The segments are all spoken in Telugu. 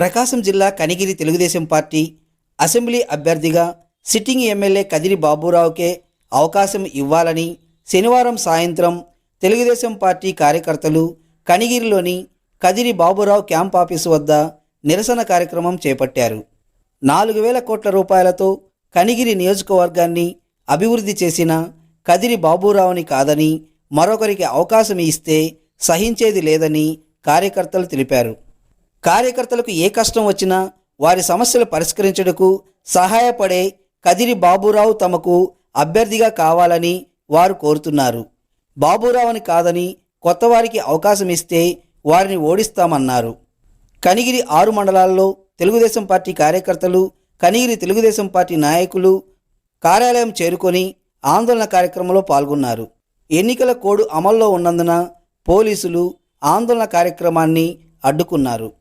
ప్రకాశం జిల్లా కనిగిరి తెలుగుదేశం పార్టీ అసెంబ్లీ అభ్యర్థిగా సిట్టింగ్ ఎమ్మెల్యే కదిరి బాబురావుకే అవకాశం ఇవ్వాలని శనివారం సాయంత్రం తెలుగుదేశం పార్టీ కార్యకర్తలు కనిగిరిలోని కదిరి బాబురావు క్యాంప్ ఆఫీసు వద్ద నిరసన కార్యక్రమం చేపట్టారు. నాలుగు వేల కోట్ల రూపాయలతో కనిగిరి నియోజకవర్గాన్ని అభివృద్ధి చేసిన కదిరి బాబురావుని కాదని మరొకరికి అవకాశం ఇస్తే సహించేది లేదని కార్యకర్తలు తెలిపారు. కార్యకర్తలకు ఏ కష్టం వచ్చినా వారి సమస్యలు పరిష్కరించుటకు సహాయపడే కదిరి బాబురావు తమకు అభ్యర్థిగా కావాలని వారు కోరుతున్నారు. బాబురావుని కాదని కొత్తవారికి అవకాశం ఇస్తే వారిని ఓడిస్తామన్నారు. కనిగిరి ఆరు మండలాల్లో తెలుగుదేశం పార్టీ కార్యకర్తలు కనిగిరి తెలుగుదేశం పార్టీ నాయకులు కార్యాలయం చేరుకొని ఆందోళన కార్యక్రమంలో పాల్గొన్నారు. ఎన్నికల కోడ్ అమల్లో ఉన్నందున పోలీసులు ఆందోళన కార్యక్రమాన్ని అడ్డుకున్నారు.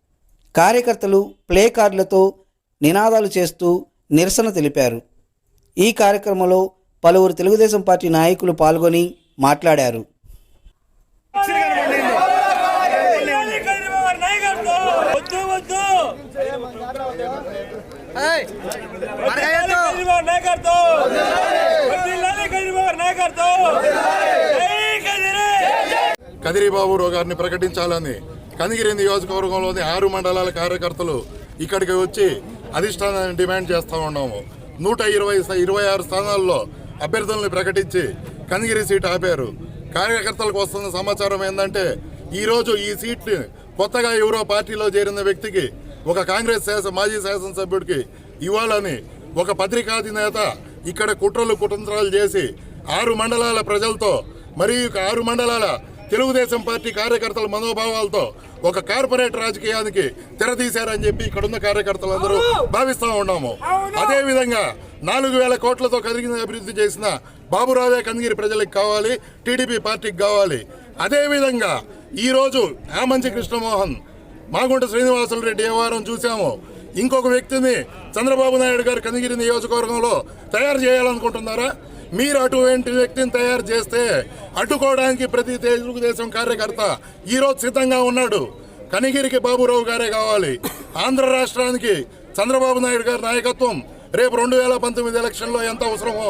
కార్యకర్తలు ప్లే కార్డులతో నినాదాలు చేస్తూ నిరసన తెలిపారు. ఈ కార్యక్రమంలో పలువురు తెలుగుదేశం పార్టీ నాయకులు పాల్గొని మాట్లాడారు. కదిరిబాబు గారిని ప్రకటించాలని కనిగిరి నియోజకవర్గంలోని ఆరు మండలాల కార్యకర్తలు ఇక్కడికి వచ్చి అధిష్టానాన్ని డిమాండ్ చేస్తూ ఉన్నాము. నూట ఇరవై ఇరవై ఆరు స్థానాల్లో అభ్యర్థులను ప్రకటించి కనిగిరి సీట్ ఆపారు. కార్యకర్తలకు వస్తున్న సమాచారం ఏంటంటే ఈరోజు ఈ సీట్ని కొత్తగా ఎవరో పార్టీలో చేరిన వ్యక్తికి ఒక కాంగ్రెస్ శాసన మాజీ శాసనసభ్యుడికి ఇవ్వాలని ఒక పత్రికాధినేత ఇక్కడ కుట్రలు కుతంత్రాలు చేసి ఆరు మండలాల ప్రజలతో మరియు ఆరు మండలాల తెలుగుదేశం పార్టీ కార్యకర్తల మనోభావాలతో ఒక కార్పొరేట్ రాజకీయానికి తెరతీశారని చెప్పి ఇక్కడున్న కార్యకర్తలందరూ భావిస్తా ఉన్నాము. అదే విధంగా నాలుగు వేల కోట్లతో కదిగిన అభివృద్ధి చేసిన బాబురావే కందిగిరి ప్రజలకు కావాలి టీడీపీ పార్టీకి కావాలి. అదే విధంగా ఈరోజు ఆమంచి కృష్ణమోహన్ మాగుంట శ్రీనివాసులు రెడ్డి వ్యవహారం చూసాము ఇంకొక వ్యక్తిని చంద్రబాబు నాయుడు గారు కనిగిరి నియోజకవర్గంలో తయారు చేయాలనుకుంటున్నారా? మీరు అటువంటి వ్యక్తిని తయారు చేస్తే అడ్డుకోవడానికి ప్రతి తెలుగుదేశం కార్యకర్త ఈరోజు సిద్ధంగా ఉన్నాడు. కనిగిరికి బాబురావు గారే కావాలి. ఆంధ్ర రాష్ట్రానికి చంద్రబాబు నాయుడు గారి నాయకత్వం రేపు రెండు వేల పంతొమ్మిది ఎలక్షన్లో ఎంత అవసరమో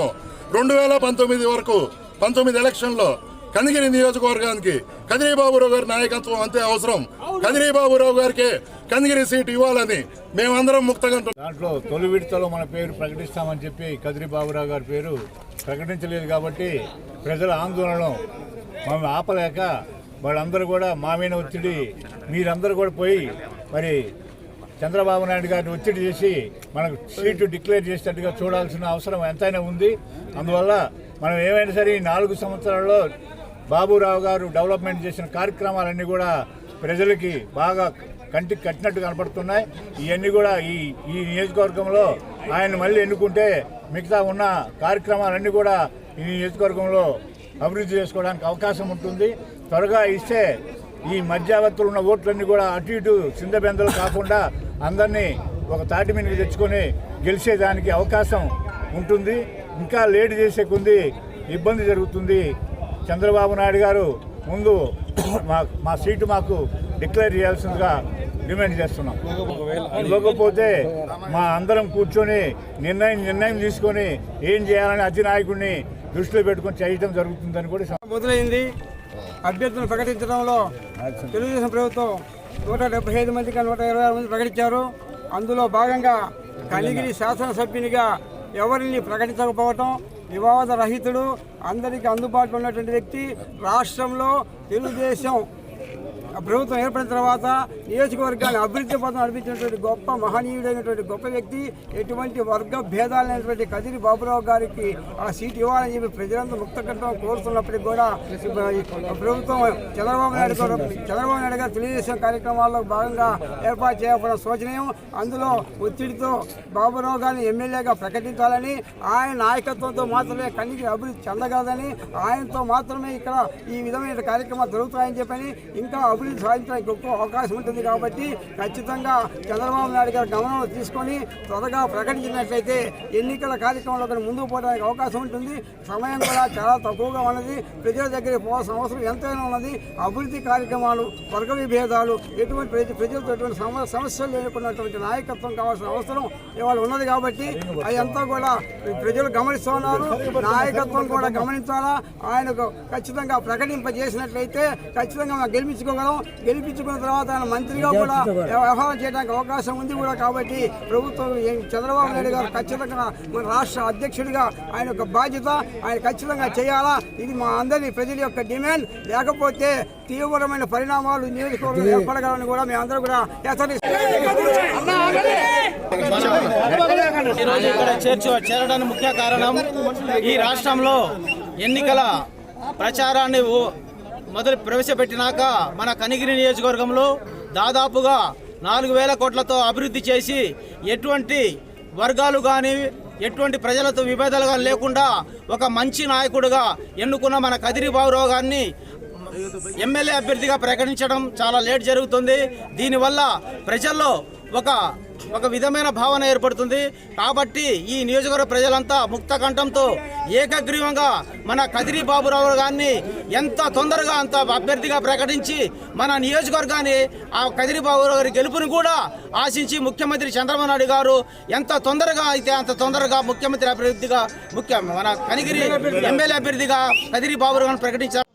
రెండు వేల పంతొమ్మిది వరకు పంతొమ్మిది ఎలక్షన్లో కనిగిరి నియోజకవర్గానికి కదిరి బాబురావు గారి నాయకత్వం అంతే అవసరం. కదిరి బాబురావు గారికి కందిగిరి సీట్ ఇవ్వాలని మేమందరం ముక్తంగా దాంట్లో తొలి విడతలో మన పేరు ప్రకటిస్తామని చెప్పి కదిరి బాబురావు గారి పేరు ప్రకటించలేదు కాబట్టి ప్రజల ఆందోళన మనం ఆపలేక వాళ్ళందరూ కూడా మా మీద ఒత్తిడి మీరందరూ కూడా పోయి మరి చంద్రబాబు నాయుడు గారిని ఒత్తిడి చేసి మనకు సీటు డిక్లేర్ చేసేటట్టుగా చూడాల్సిన అవసరం ఎంతైనా ఉంది. అందువల్ల మనం ఏమైనా సరే ఈ నాలుగు సంవత్సరాల్లో బాబురావు గారు డెవలప్మెంట్ చేసిన కార్యక్రమాలన్నీ కూడా ప్రజలకి బాగా కంటికి కట్టినట్టు కనపడుతున్నాయి. ఇవన్నీ కూడా ఈ ఈ నియోజకవర్గంలో ఆయన మళ్ళీ ఎన్నుకుంటే మిగతా ఉన్న కార్యక్రమాలన్నీ కూడా ఈ నియోజకవర్గంలో అభివృద్ధి చేసుకోవడానికి అవకాశం ఉంటుంది. త్వరగా ఇస్తే ఈ మధ్యావర్తులు ఉన్న ఓట్లన్నీ కూడా అటు ఇటు చిందబెందలు కాకుండా అందరినీ ఒక తాటి మీదకి తెచ్చుకొని గెలిచేదానికి అవకాశం ఉంటుంది. ఇంకా లేట్ చేసే కొంది ఇబ్బంది జరుగుతుంది. చంద్రబాబు నాయుడు గారు ముందు మా మా సీటు మాకు డిక్లేర్ చేయాల్సిందిగా డిమాండ్ చేస్తున్నాం. ఇవ్వకపోతే మా అందరం కూర్చొని నిర్ణయం నిర్ణయం తీసుకొని ఏం చేయాలని అధినాయకుడిని దృష్టిలో పెట్టుకొని చేయడం జరుగుతుందని కూడా మొదలైంది. అభ్యర్థులను ప్రకటించడంలో తెలుగుదేశం ప్రభుత్వం నూట డెబ్బై ఐదు మందికి నూట ఇరవై ఆరు మంది ప్రకటించారు. అందులో భాగంగా కలిగిరి శాసనసభ్యునిగా ఎవరిని ప్రకటించకపోవటం వివాద రహితుడు అందరికీ అందుబాటులో ఉన్నటువంటి వ్యక్తి రాష్ట్రంలో తెలుగుదేశం ప్రభుత్వం ఏర్పడిన తర్వాత నియోజకవర్గాన్ని అభివృద్ధి పథం నడిపించినటువంటి గొప్ప మహనీయుడైనటువంటి గొప్ప వ్యక్తి ఎటువంటి వర్గ భేదాలైనటువంటి కదిరి బాబురావు గారికి ఆ సీట్ ఇవ్వాలని చెప్పి ప్రజలందరూ ముక్తకంఠం కోరుతున్నప్పటికీ కూడా ప్రభుత్వం చంద్రబాబు నాయుడు గారు చంద్రబాబు నాయుడు గారు తెలుగుదేశం కార్యక్రమాల్లో భాగంగా ఏర్పాటు చేయబడిన శోచనీయం. అందులో ఒత్తిడితో బాబురావు గారిని ఎమ్మెల్యేగా ప్రకటించాలని ఆయన నాయకత్వంతో మాత్రమే కన్నికి అభివృద్ధి చెందగలదని ఆయనతో మాత్రమే ఇక్కడ ఈ విధమైన కార్యక్రమాలు జరుగుతాయని చెప్పని ఇంకా అభివృద్ధి అభివృద్ధి సాధించడానికి ఎక్కువ అవకాశం ఉంటుంది కాబట్టి ఖచ్చితంగా చంద్రబాబు నాయుడు గారు గమనంలో తీసుకొని త్వరగా ప్రకటించినట్లయితే ఎన్నికల కార్యక్రమంలో కూడా ముందుకు పోవడానికి అవకాశం ఉంటుంది. సమయం కూడా చాలా తక్కువగా ఉన్నది. ప్రజల దగ్గరికి పోవాల్సిన అవసరం ఎంతైనా ఉన్నది. అభివృద్ధి కార్యక్రమాలు వర్గ విభేదాలు ఎటువంటి ప్రజలతో ఎటువంటి సమస్యలు లేకున్నటువంటి నాయకత్వం కావాల్సిన అవసరం ఇవాళ ఉన్నది కాబట్టి అదంతా కూడా ప్రజలు గమనిస్తున్నారు. నాయకత్వం కూడా గమనించాలా? ఆయనకు ఖచ్చితంగా ప్రకటింపజేసినట్లయితే ఖచ్చితంగా మనం గెలిపించుకున్న తర్వాత ఆయన మంత్రిగా కూడా వ్యవహారం చేయడానికి అవకాశం ఉంది కూడా కాబట్టి ప్రభుత్వం చంద్రబాబు నాయుడు గారు ఖచ్చితంగా మన రాష్ట్ర అధ్యక్షుడిగా ఆయన యొక్క బాధ్యత ఆయన ఖచ్చితంగా చేయాలా. ఇది మా అందరి ప్రజల యొక్క డిమాండ్. లేకపోతే తీవ్రమైన పరిణామాలు నియోజకవర్గం ఏర్పడగలని కూడా మేమందరం కూడా హెచ్చరిస్తున్నాం ఈరోజు ఇక్కడ చేర్చు చేరడానికి ముఖ్య కారణం ఈ రాష్ట్రంలో ఎన్నికల ప్రచారాన్ని మొదలు ప్రవేశపెట్టినాక మన కనిగిరి నియోజకవర్గంలో దాదాపుగా నాలుగు వేల కోట్లతో అభివృద్ధి చేసి ఎటువంటి వర్గాలు కానీ ఎటువంటి ప్రజలతో విభేదాలు కానీ లేకుండా ఒక మంచి నాయకుడుగా ఎన్నుకున్న మన కదిరి బాబురావు గారిని ఎమ్మెల్యే అభ్యర్థిగా ప్రకటించడం చాలా లేట్ జరుగుతుంది. దీనివల్ల ప్రజల్లో ఒక ఒక విధమైన భావన ఏర్పడుతుంది. కాబట్టి ఈ నియోజకవర్గ ప్రజలంతా ముక్త కంఠంతో ఏకగ్రీవంగా మన కదిరి బాబురావు గారిని ఎంత తొందరగా అంత అభ్యర్థిగా ప్రకటించి మన నియోజకవర్గాన్ని ఆ కదిరి బాబురావు గారి గెలుపుని కూడా ఆశించి ముఖ్యమంత్రి చంద్రబాబు నాయుడు గారు ఎంత తొందరగా అయితే అంత తొందరగా ముఖ్యమంత్రి అభ్యర్థిగా ముఖ్య మన కనిగిరి ఎమ్మెల్యే అభ్యర్థిగా కదిరి బాబురావు గారిని ప్రకటించారు.